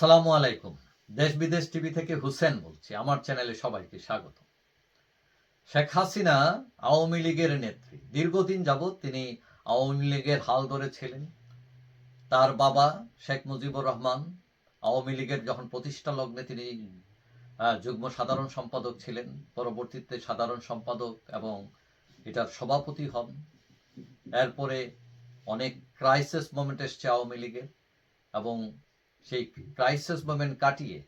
সালামু আলাইকুম। দেশ বিদেশ টিভি থেকে হুসেন বলছি। আমার চ্যানেলে সবাইকে স্বাগত। শেখ হাসিনা আওয়ামী লীগের নেত্রী। দীর্ঘদিন যাবৎ তিনি আওয়ামী লীগের হাল ধরেছিলেন। তার বাবা শেখ মুজিবুর রহমান, আওয়ামী লীগের যখন প্রতিষ্ঠা লগ্নে তিনি যুগ্ম সাধারণ সম্পাদক ছিলেন, পরবর্তীতে সাধারণ সম্পাদক এবং এটার সভাপতি হন। এরপরে অনেক ক্রাইসিস মোমেন্ট এসছে আওয়ামী লীগের এবং সেই ক্রাইসিস মোমেন্ট কাটিয়ে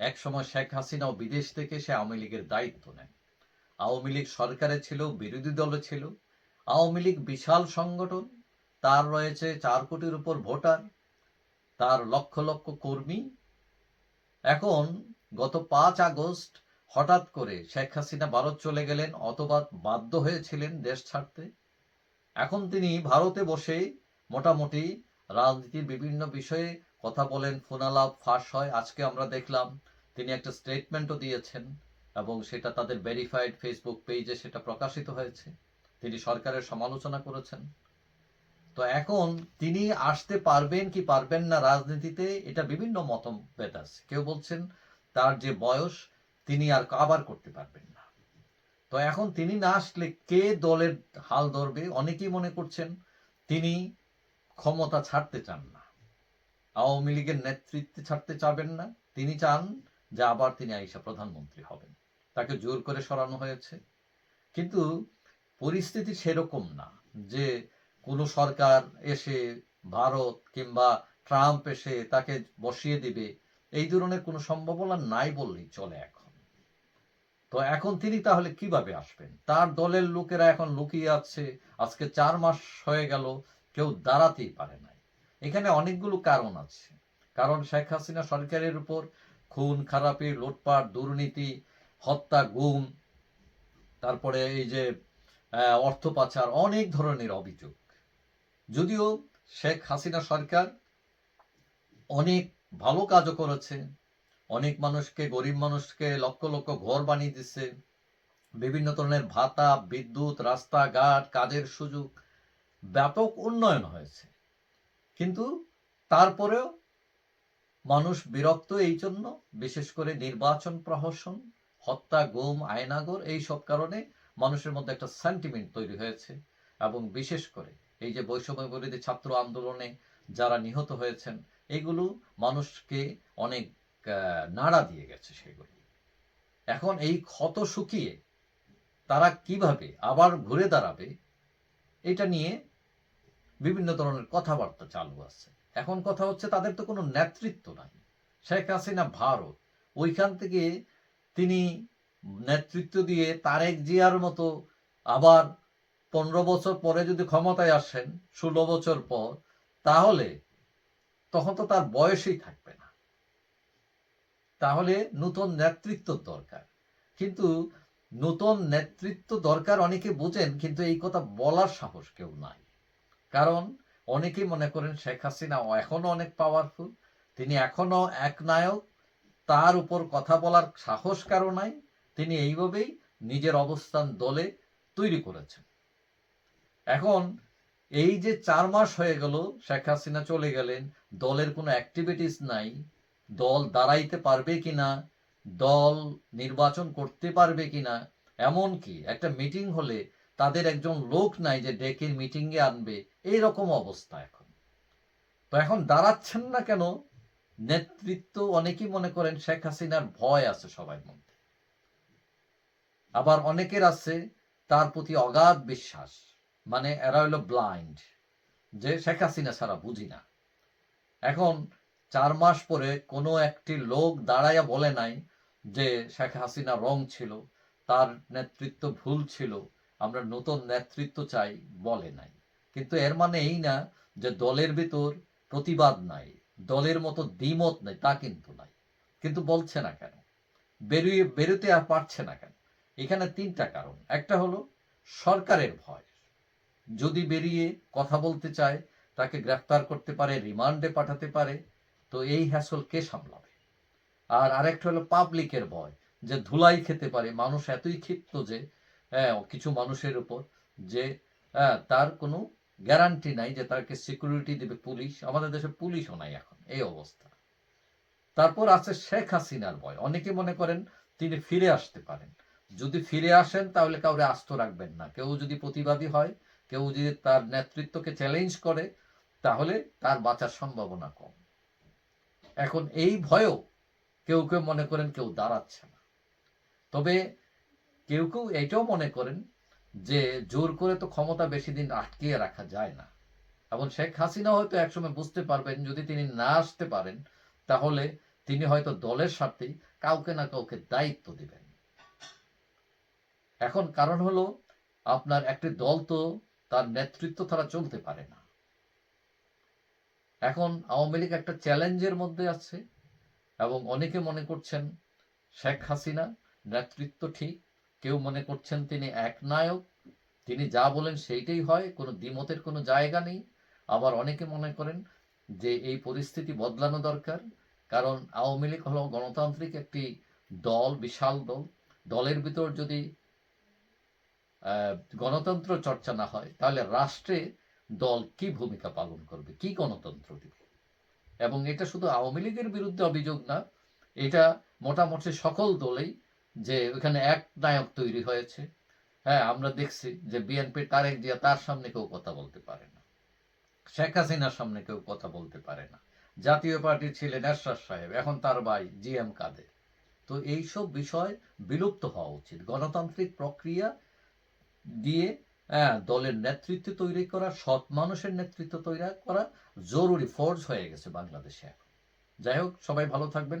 এক সময় শেখ হাসিনাও বিদেশ থেকে সে আওয়ামী লীগের দায়িত্ব নেন। আওয়ামী লীগ সরকারে ছিল, বিরোধী দলে ছিল। আওয়ামী লীগ বিশাল সংগঠন, তার রয়েছে চার কোটির উপর ভোটার, তার লক্ষ লক্ষ কর্মী। এখন গত পাঁচ আগস্ট হঠাৎ করে শেখ হাসিনা ভারত চলে গেলেন অথবা বাধ্য হয়েছিলেন দেশ ছাড়তে। এখন তিনি ভারতে বসে মোটামুটি রাজনীতির বিভিন্ন বিষয়ে কথা বলেন, ফোনালাপ ফাঁস হয়। আজকে আমরা দেখলাম তিনি একটা স্টেটমেন্টও দিয়েছেন এবং সেটা তাদের ভেরিফাইড ফেসবুক পেজে সেটা প্রকাশিত হয়েছে। তিনি সরকারের সমালোচনা করেছেন। তো এখন তিনি আসতে পারবেন কি পারবেন না রাজনীতিতে, এটা বিভিন্ন মতভেদ আছে। কেউ বলছেন তার যে বয়স, তিনি আর আবার করতে পারবেন না। তো এখন তিনি না আসলে কে দলের হাল ধরবে, অনেকেই মনে করছেন তিনি ক্ষমতা ছাড়তে চান না। আওয়ামী লীগের নেতৃত্বে ছাড়তে চাবেন না। তিনি চান যে আবার তিনি আইসা প্রধানমন্ত্রী হবেন। তাকে জোর করে সরানো হয়েছে। কিন্তু পরিস্থিতি সেরকম না যে কোনো সরকার এসে ভারত কিংবা ট্রাম্প এসে তাকে বসিয়ে দিবে। এই ধরনের কোনো সম্ভাবনা নাই বললেই চলে এখন। তো এখন তিনি তাহলে কীভাবে আসবেন? তার দলের লোকেরা এখন লুকিয়ে আছে। আজকে চার মাস হয়ে গেল। কেউ দাঁড়াতেই পারে নাই। এখানে অনেকগুলো কারণ আছে। কারণ শেখ হাসিনা সরকারের উপর খুন, খারাপি, লুটপাট, দুর্নীতি, হত্যা, গুম, তারপরে এই যে অর্থ পাচার অনেক ধরনের অভিযোগ। যদিও শেখ হাসিনা সরকার অনেক ভালো কাজও করেছে। অনেক মানুষকে, গরিব মানুষকে লক্ষ লক্ষ ঘর বানিয়ে দিচ্ছে। বিভিন্ন ধরনের ভাতা, বিদ্যুৎ, রাস্তাঘাট, কাজের সুযোগ। ব্যাপক উন্নয়ন হয়েছে। কিন্তু তারপরেও মানুষ বিরক্ত এই জন্য, বিশেষ করে নির্বাচন প্রহসন, হত্যা, গোম আয়নাগর এই সব কারণে মানুষের মধ্যে একটা সেন্টিমেন্ট তৈরি হয়েছে। এবং বিশেষ করে এই যে বৈষম্য বিরোধী ছাত্র আন্দোলনে যারা নিহত হয়েছেন, এগুলো মানুষকে অনেক নাড়া দিয়ে গেছে সেগুলো। এখন এই ক্ষত শুকিয়ে তারা কীভাবে আবার ঘুরে দাঁড়াবে, এটা নিয়ে বিভিন্ন ধরনের কথাবার্তা চালু আছে। এখন কথা হচ্ছে তাদের তো কোনো নেতৃত্ব নাই। শেখ হাসিনা ভারত, ওইখান থেকে তিনি নেতৃত্ব দিয়ে তারেক জিয়ার মতো আবার পনেরো বছর পরে যদি ক্ষমতায় আসেন, ষোলো বছর পর, তাহলে তখন তো তার বয়সই থাকবে না। তাহলে নতুন নেতৃত্ব দরকার। কিন্তু নতুন নেতৃত্ব দরকার অনেকে বোঝেন, কিন্তু এই কথা বলার সাহস কেউ নাই। কারণ অনেকেই মনে করেন শেখ হাসিনা এখনও অনেক পাওয়ারফুল তিনি এখনও এক নায়ক, তার উপর কথা বলার সাহস কারও নাই, তিনি এইভাবেই নিজের অবস্থান দলে তৈরি করেছেন। এখন এই যে চার মাস হয়ে গেল শেখ হাসিনা চলে গেলেন, দলের কোনো অ্যাক্টিভিটিস নাই, দল দাঁড়াইতে পারবে কিনা, দল নির্বাচন করতে পারবে কিনা এমন কি একটা মিটিং হলে তাদের একজন লোক নাই যে ডেকে মিটিংয়ে আনবে। এই রকম অবস্থা এখন। তো এখন দাঁড়াচ্ছেন না কেন? নেতৃত্ব অনেকেই মনে করেন শেখ হাসিনার ভয় আছে সবার মধ্যে। আবার অনেকের আছে তার প্রতি অগাধ বিশ্বাস। মানে এরা হলো ব্লাইন্ড যে শেখ হাসিনা ছাড়া বুঝি না। এখন চার মাস পরে কোনো একটি লোক দাঁড়াইয়া বলে নাই যে শেখ হাসিনা রং ছিল, তার নেতৃত্ব ভুল ছিল আমরা নতুন নেতৃত্ব চাই বলে নাই। কিন্তু এর মানে এই না যে দলের ভিতর প্রতিবাদ নাই, দলের মতো দ্বিমত নাই, তা কিন্তু নাই। কিন্তু বলছে না কেন? বেরিয়ে, বেরোতে আর পারছে না কেন? এখানে তিনটা কারণ। একটা হলো সরকারের ভয়। যদি বেরিয়ে কথা বলতে চায়, তাকে গ্রেফতার করতে পারে, রিমান্ডে পাঠাতে পারে, তো এই হ্যাসল কে সামলাবে? আর আরেকটা হলো পাবলিকের ভয়, যে ধুলাই খেতে পারে। মানুষ এতই ক্ষিপ্ত যে হ্যাঁ, কিছু মানুষের উপর যে হ্যাঁ, তার কোনো গ্যারান্টি নাই যে তাকে সিকিউরিটি দেবে পুলিশ। আমাদের দেশে পুলিশও নাই এখন এই অবস্থা। তারপর আছে শেখ হাসিনার ভয়। অনেকে মনে করেন তিনি ফিরে আসতে পারেন। যদি ফিরে আসেন তাহলে কাউরে আস্ত রাখবেন না। কেউ যদি প্রতিবাদী হয় কেউ যদি তার নেতৃত্বকে চ্যালেঞ্জ করে তাহলে তার বাঁচার সম্ভাবনা কম। এখন এই ভয়েও কেউ কেউ মনে করেন কেউ দাঁড়াচ্ছে না। তবে কেউ কেউ এটাও মনে করেন যে জোর করে তো ক্ষমতা বেশি দিন আটকিয়ে রাখা যায় না। এবং শেখ হাসিনা হয়তো একসময় বুঝতে পারবেন, যদি তিনি না আসতে পারেন, তাহলে তিনি হয়তো দলের স্বার্থেই কাউকে না কাউকে দায়িত্ব দিবেন। এখন কারণ হলো, আপনার একটি দল তো তার নেতৃত্ব তারা চলতে পারে না। এখন আওয়ামী লীগ একটা চ্যালেঞ্জের মধ্যে আছে, এবং অনেকে মনে করছেন শেখ হাসিনা নেতৃত্ব ঠিক কেউ মনে করছেন তিনি একনায়ক তিনি যা বলেন সেইটাই হয়, কোনো দ্বিমতের কোনো জায়গা নেই। আবার অনেকে মনে করেন যে এই পরিস্থিতি বদলানো দরকার, কারণ আওয়ামী লীগ হলো গণতান্ত্রিক একটি দল, বিশাল দল। দলের ভিতর যদি গণতন্ত্র চর্চা না হয়, তাহলে রাষ্ট্রে দল কি ভূমিকা পালন করবে? কি গণতন্ত্র দিবে? এবং এটা শুধু আওয়ামী লীগের বিরুদ্ধে অভিযোগ না, এটা মোটামুটি সকল দলেই যে ওখানে এক নায়ক তৈরি হয়েছে। হ্যাঁ আমরা দেখছি যে বিএনপি তারেক জিয়া তার সামনে কেউ কথা বলতে পারে না। শেখ হাসিনার সামনে কেউ কথা বলতে পারে না। জাতীয় পার্টির ছিলেন এরশাদ সাহেব এখন তার ভাই জি এম কাদের। তো এইসব বিষয় বিলুপ্ত হওয়া উচিত। গণতান্ত্রিক প্রক্রিয়া দিয়ে হ্যাঁ, দলের নেতৃত্ব তৈরি করা সৎ মানুষের নেতৃত্ব তৈরি করা জরুরি ফোর্স হয়ে গেছে বাংলাদেশে যাই হোক সবাই ভালো থাকবেন।